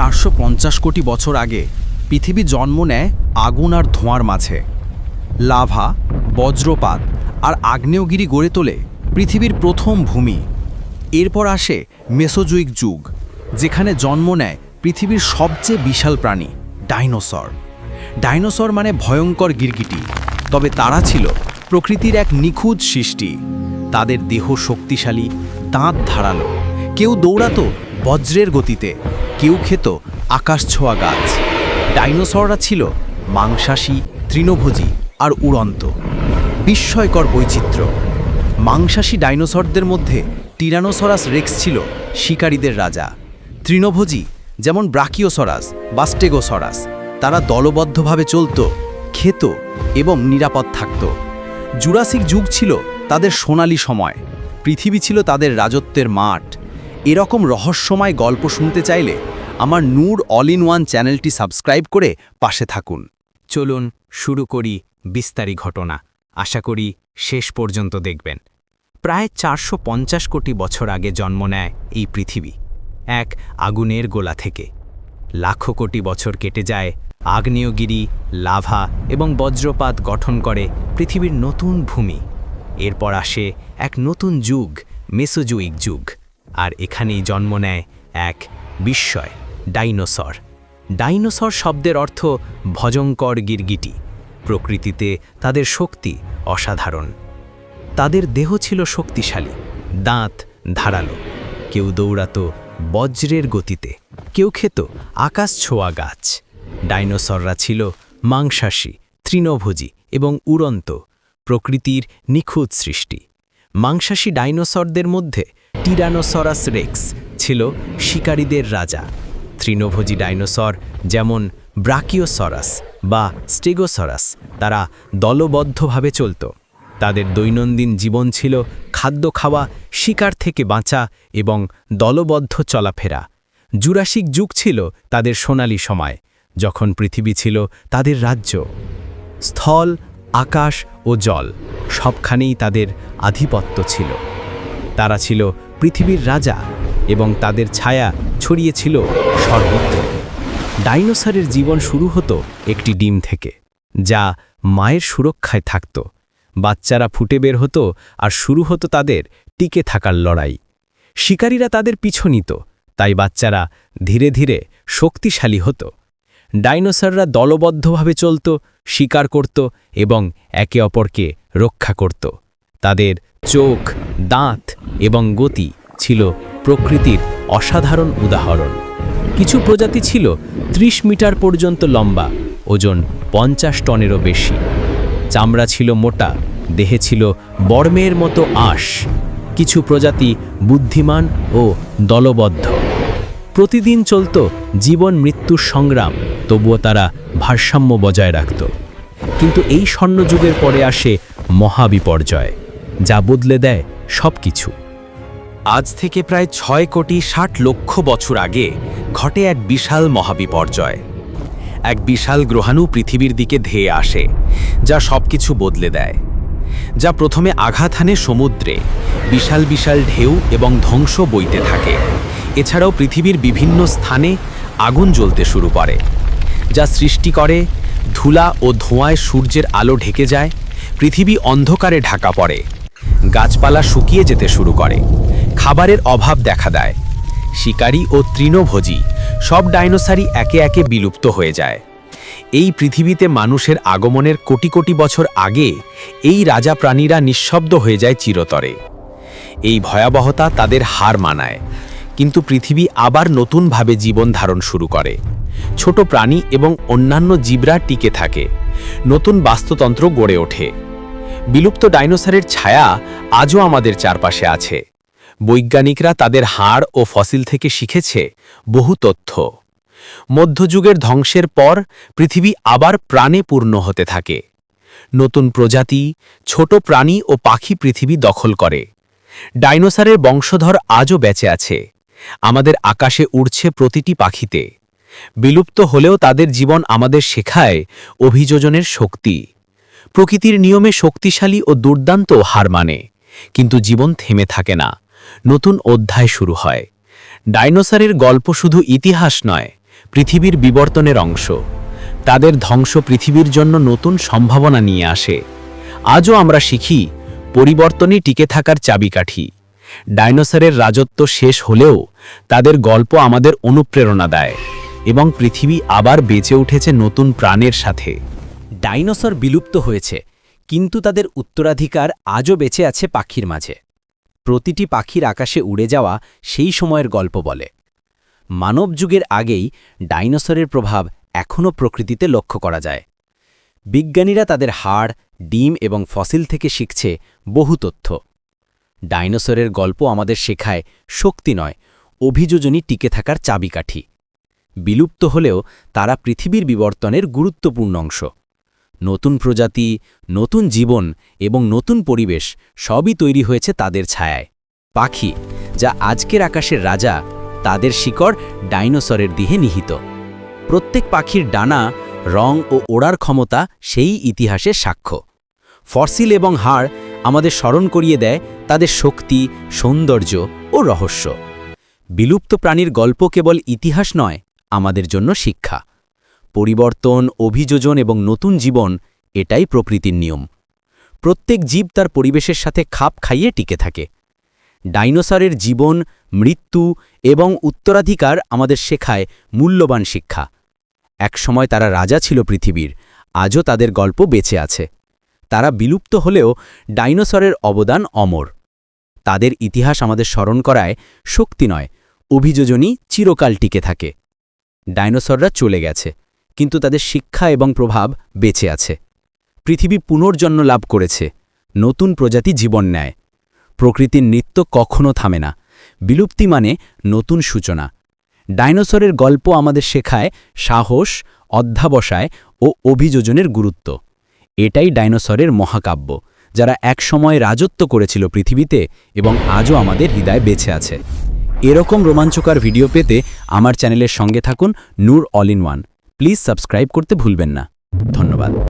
চারশো পঞ্চাশ কোটি বছর আগে পৃথিবী জন্ম নেয় আগুন আর ধোঁয়ার মাঝে। লাভা, বজ্রপাত আর আগ্নেয়গিরি গড়ে তোলে পৃথিবীর প্রথম ভূমি। এরপর আসে মেসোজুইক যুগ, যেখানে জন্ম নেয় পৃথিবীর সবচেয়ে বিশাল প্রাণী, ডাইনোসর। ডাইনোসর মানে ভয়ঙ্কর গিরগিটি, তবে তারা ছিল প্রকৃতির এক নিখুঁত সৃষ্টি। তাদের দেহ শক্তিশালী, দাঁত ধারালো, কেউ দৌড়াতো বজ্রের গতিতে। কেউ খেত আকাশ ছোঁয়া গাছ। ডাইনোসররা ছিল মাংসাশী, তৃণভোজী আর উড়ন্ত। বিস্ময়কর বৈচিত্র্য। মাংসাশী ডাইনোসরদের মধ্যে টিরানোসরাস রেক্স ছিল শিকারীদের রাজা। তৃণভোজী যেমন ব্রাকিওসরাস বা স্টেগোসরাস তারা দলবদ্ধভাবে চলত, খেত এবং নিরাপদ থাকত। জুরাসিক যুগ ছিল তাদের সোনালী সময়। পৃথিবী ছিল তাদের রাজত্বের মাঠ। এরকম রহস্যময় গল্প শুনতে চাইলে আমার নূর অল ইন ওয়ান চ্যানেলটি সাবস্ক্রাইব করে পাশে থাকুন। চলুন শুরু করি বিস্তারি ঘটনা। আশা করি শেষ পর্যন্ত দেখবেন। প্রায় চারশো পঞ্চাশ কোটি বছর আগে জন্ম নেয় এই পৃথিবী, এক আগুনের গোলা থেকে। লাখো কোটি বছর কেটে যায়, আগ্নেয়গিরি, লাভা এবং বজ্রপাত গঠন করে পৃথিবীর নতুন ভূমি। এরপর আসে এক নতুন যুগ, মেসোজুইক যুগ, আর এখানেই জন্ম নেয় এক বিস্ময়। ডাইনোসর। ডাইনোসর শব্দের অর্থ ভজঙ্কর গিরগিটি। প্রকৃতিতে তাদের শক্তি অসাধারণ। তাদের দেহ ছিল শক্তিশালী, দাঁত ধারালো। কেউ দৌড়াত বজ্রের গতিতে, কেউ খেত আকাশ ছোঁয়া গাছ। ডাইনোসররা ছিল মাংসাশী, তৃণভোজী এবং উড়ন্ত, প্রকৃতির নিখুঁত সৃষ্টি। মাংসাশী ডাইনোসরদের মধ্যে টিরানোসরাস রেক্স ছিল শিকারীদের রাজা। তৃণভোজী ডাইনোসর যেমন ব্রাকিওসরাস বা স্টেগোসরাস, তারা দলবদ্ধভাবে চলত। তাদের দৈনন্দিন জীবন ছিল খাদ্য খাওয়া, শিকার থেকে বাঁচা এবং দলবদ্ধ চলাফেরা। জুরাসিক যুগ ছিল তাদের সোনালি সময়, যখন পৃথিবী ছিল তাদের রাজ্য। স্থল, আকাশ ও জল সবখানেই তাদের আধিপত্য ছিল। তারা ছিল পৃথিবীর রাজা এবং তাদের ছায়া ছড়িয়েছিল সর্বত্র। ডাইনোসরের জীবন শুরু হতো একটি ডিম থেকে, যা মায়ের সুরক্ষায় থাকত। বাচ্চারা ফুটে বের হতো আর শুরু হতো তাদের টিকে থাকার লড়াই। শিকারীরা তাদের পিছু নিত, তাই বাচ্চারা ধীরে ধীরে শক্তিশালী হতো। ডাইনোসররা দলবদ্ধভাবে চলত, শিকার করত এবং একে অপরকে রক্ষা করত। তাদের চোখ, দাঁত এবং গতি ছিল প্রকৃতির অসাধারণ উদাহরণ। কিছু প্রজাতি ছিল ৩০ মিটার পর্যন্ত লম্বা, ওজন পঞ্চাশ টনেরও বেশি। চামড়া ছিল মোটা, দেহে ছিল বর্মের মতো আঁশ। কিছু প্রজাতি বুদ্ধিমান ও দলবদ্ধ। প্রতিদিন চলত জীবন মৃত্যুর সংগ্রাম, তবুও তারা ভারসাম্য বজায় রাখত। কিন্তু এই স্বর্ণযুগের পরে আসে মহাবিপর্যয়, যা বদলে দেয় সব কিছু আজ থেকে প্রায় ছয় কোটি ষাট লক্ষ বছর আগে ঘটে এক বিশাল মহাবিপর্যয়। এক বিশাল গ্রহাণু পৃথিবীর দিকে ধেয়ে আসে, যা সবকিছু বদলে দেয়। যা প্রথমে আঘাত হানে সমুদ্রে বিশাল বিশাল ঢেউ এবং ধ্বংস বইতে থাকে। এছাড়াও পৃথিবীর বিভিন্ন স্থানে আগুন জ্বলতে শুরু করে, যা সৃষ্টি করে ধুলা ও ধোঁয়ায় সূর্যের আলো ঢেকে যায়, পৃথিবী অন্ধকারে ঢাকা পড়ে, গাছপালা শুকিয়ে যেতে শুরু করে। খাবারের অভাব দেখা দেয়। শিকারী ও তৃণভোজী সব ডাইনোসারই একে একে বিলুপ্ত হয়ে যায়। এই পৃথিবীতে মানুষের আগমনের কোটি কোটি বছর আগে এই রাজা প্রাণীরা নিঃশব্দ হয়ে যায় চিরতরে। এই ভয়াবহতা তাদের হার মানায়। কিন্তু পৃথিবী আবার নতুনভাবে জীবন ধারণ শুরু করে। ছোট প্রাণী এবং অন্যান্য জীবরা টিকে থাকে। নতুন বাস্তুতন্ত্র গড়ে ওঠে। বিলুপ্ত ডাইনোসরের ছায়া আজও আমাদের চারপাশে আছে। বৈজ্ঞানিকরা তাদের হাড় ও ফসিল থেকে শিখেছে বহু তথ্য। মধ্যযুগের ধ্বংসের পর পৃথিবী আবার প্রাণে পূর্ণ হতে থাকে। নতুন প্রজাতি, ছোট প্রাণী ও পাখি পৃথিবী দখল করে। ডাইনোসরের বংশধর আজও বেঁচে আছে। আমাদের আকাশে উড়ছে প্রতিটি পাখিতে। বিলুপ্ত হলেও তাদের জীবন আমাদের শেখায় অভিযোজনের শক্তি। প্রকৃতির নিয়মে শক্তিশালী ও দুর্দান্ত হার মানে কিন্তু জীবন থেমে থাকে না। নতুন অধ্যায় শুরু হয়। ডাইনোসরের গল্প শুধু ইতিহাস নয়, পৃথিবীর বিবর্তনের অংশ। তাদের ধ্বংস পৃথিবীর জন্য নতুন সম্ভাবনা নিয়ে আসে। আজও আমরা শিখি, পরিবর্তনই টিকে থাকার চাবিকাঠি। ডাইনোসরের রাজত্ব শেষ হলেও তাদের গল্প আমাদের অনুপ্রেরণা দেয় এবং পৃথিবী আবার বেঁচে উঠেছে নতুন প্রাণের সাথে। ডাইনোসর বিলুপ্ত হয়েছে, কিন্তু তাদের উত্তরাধিকার আজও বেঁচে আছে পাখির মাঝে। প্রতিটি পাখির আকাশে উড়ে যাওয়া সেই সময়ের গল্প বলে। মানব যুগের আগেই ডাইনোসরের প্রভাব এখনও প্রকৃতিতে লক্ষ্য করা যায়। বিজ্ঞানীরা তাদের হাড়, ডিম এবং ফসিল থেকে শিখছে বহু তথ্য। ডাইনোসরের গল্প আমাদের শেখায় শক্তি নয় অভিযোজনী টিকে থাকার চাবিকাঠি। বিলুপ্ত হলেও তারা পৃথিবীর বিবর্তনের গুরুত্বপূর্ণ অংশ। নতুন প্রজাতি, নতুন জীবন এবং নতুন পরিবেশ সবই তৈরি হয়েছে তাদের ছায়ায়। পাখি, যা আজকের আকাশের রাজা, তাদের শিকড় ডাইনোসরের দিহে নিহিত। প্রত্যেক পাখির ডানা, রং ও ওড়ার ক্ষমতা সেই ইতিহাসের সাক্ষ্য। ফসিল এবং হাড় আমাদের স্মরণ করিয়ে দেয় তাদের শক্তি, সৌন্দর্য ও রহস্য। বিলুপ্ত প্রাণীর গল্প কেবল ইতিহাস নয়, আমাদের জন্য শিক্ষা। পরিবর্তন, অভিযোজন এবং নতুন জীবন এটাই প্রকৃতির নিয়ম। প্রত্যেক জীব তার পরিবেশের সাথে খাপ খাইয়ে টিকে থাকে। ডাইনোসরের জীবন, মৃত্যু এবং উত্তরাধিকার আমাদের শেখায় মূল্যবান শিক্ষা। একসময় তারা রাজা ছিল পৃথিবীর, আজও তাদের গল্প বেঁচে আছে। তারা বিলুপ্ত হলেও ডাইনোসরের অবদান অমর। তাদের ইতিহাস আমাদের স্মরণ করায় শক্তি নয়, অভিযোজনই চিরকাল টিকে থাকে। ডাইনোসররা চলে গেছে। কিন্তু তাদের শিক্ষা এবং প্রভাব বেঁচে আছে। পৃথিবী পুনর্জন্ম লাভ করেছে। নতুন প্রজাতি জীবন নেয়। প্রকৃতির নৃত্য কখনো থামে না। বিলুপ্তি মানে নতুন সূচনা। ডাইনোসরের গল্প আমাদের শেখায় সাহস, অধ্যাবসায় ও অভিযোজনের গুরুত্ব। এটাই ডাইনোসরের মহাকাব্য, যারা একসময় রাজত্ব করেছিল পৃথিবীতে এবং আজও আমাদের হৃদয় বেঁচে আছে। এরকম রোমাঞ্চকর ভিডিও পেতে আমার চ্যানেলের সঙ্গে থাকুন Noor all in one. Please subscribe করতে ভুলবেন না। ধন্যবাদ।